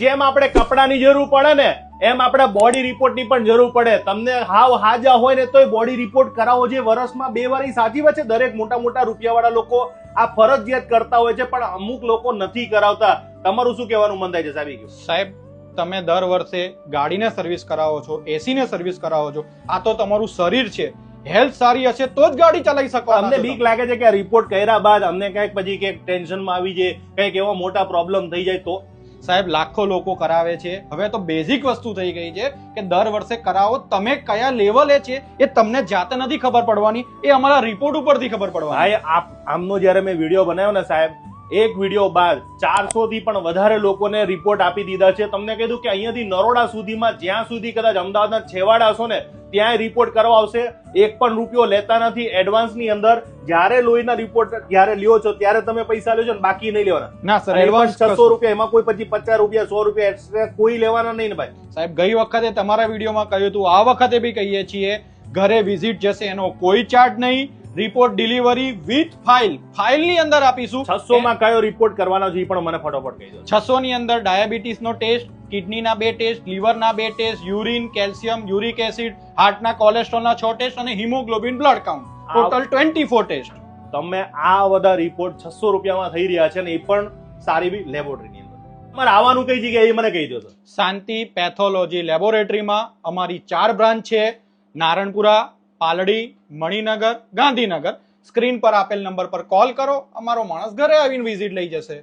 જેમ આપણે કપડાની જરૂર પડે ને એમ આપણે બોડી રિપોર્ટની પણ જરૂર પડે. તમને હાવ હાજા હોય ને તોય બોડી રિપોર્ટ કરાવો જે વર્ષમાં બે વાર સાચી વાત છે. દરેક મોટા મોટા રૂપિયાવાળા લોકો આ ફરજિયાત કરતા હોય છે પણ અમુક લોકો નથી કરાવતા. તમારું શું કહેવાનું મન થાય છે સાહેબ? સાહેબ તમે દર વર્ષે ગાડીને સર્વિસ કરાવો છો એસીને સર્વિસ કરાવો છો. આ તો તમારું શરીર છે. હેલ્થ સારી હશે તો જ ગાડી ચલાવી શકો અમને બીક લાગે છે કે રિપોર્ટ કર્યા બાદ અમને કંઈક પછી કંઈક ટેન્શનમાં આવી જાય કંઈક એવા મોટા પ્રોબ્લેમ થઈ જાય તો? સાહેબ, લાખો લોકો કરાવે છે. હવે તો બેઝિક વસ્તુ થઈ ગઈ છે કે દર વર્ષે કરાવો. તમે કયા લેવલે છે એ તમને જાતે નથી ખબર પડવાની. એ અમારા રિપોર્ટ ઉપરથી ખબર પડવાની. આમનો જ્યારે મેં વીડિયો બનાવ્યો ને સાહેબ, એક વીડિયો બાદ ચારસો થી પણ વધારે લોકોને રિપોર્ટ આપી દીધા છે. તમને કીધું કે અહીંયાથી નરોડા સુધીમાં જ્યાં સુધી કદાચ અમદાવાદના છેવાડા હશો ને ત્યાં રિપોર્ટ કરવા આવશે એક પણ રૂપિયો લેતા નથી. એડવાન્સની અંદર જ્યારે લોહીના રિપોર્ટ જ્યારે લ્યો છો ત્યારે તમે પૈસા લ્યો છો ને બાકી નહીં લેવાના. ના સર એડવાન્સ એડવાન્સ છસો રૂપિયા એમાં કોઈ પછી પચાસ રૂપિયા સો રૂપિયા એક્સ્ટ્રા કોઈ લેવાના નહીં ને ભાઈ. સાહેબ ગઈ વખતે તમારા વિડીયોમાં કહ્યું હતું આ વખતે બી કહીએ છીએ ઘરે વિઝિટ જશે એનો કોઈ ચાર્જ નહીં. રિપોર્ટ ડિલિવરી વિથ ફાઇલ ફાઇલની અંદર આપીશું. છસો માં કયો રિપોર્ટ કરવાનો છે એ પણ મને ફટોફટ કહી દો. છસો ની અંદર ડાયાબિટીસ નો ટેસ્ટ કિડનીના બે ટેસ્ટ લીવરના બે test urine calcium uric acid હાર્ટના કોલેસ્ટ્રોલના છ ટેસ્ટ અને haemoglobin blood count. Total twenty four test. તમે આ બધા રિપોર્ટ છસો રૂપિયામાં થઈ રહ્યા છે ને એ પણ સારી બી લેબોરેટરીની અંદર. તમારે આવવાનું કઈ જગ્યાએ એ મને કહી દો તો. શાંતિ પેથોલોજી લેબોરેટરીમાં અમારી ચાર બ્રાન્ચ છે. નારણપુરા પાલડી મણિનગર ગાંધીનગર. સ્ક્રીન પર આપેલ નંબર પર કોલ કરો. અમારો માણસ ઘરે આવીને વિઝિટ લઈ જશે.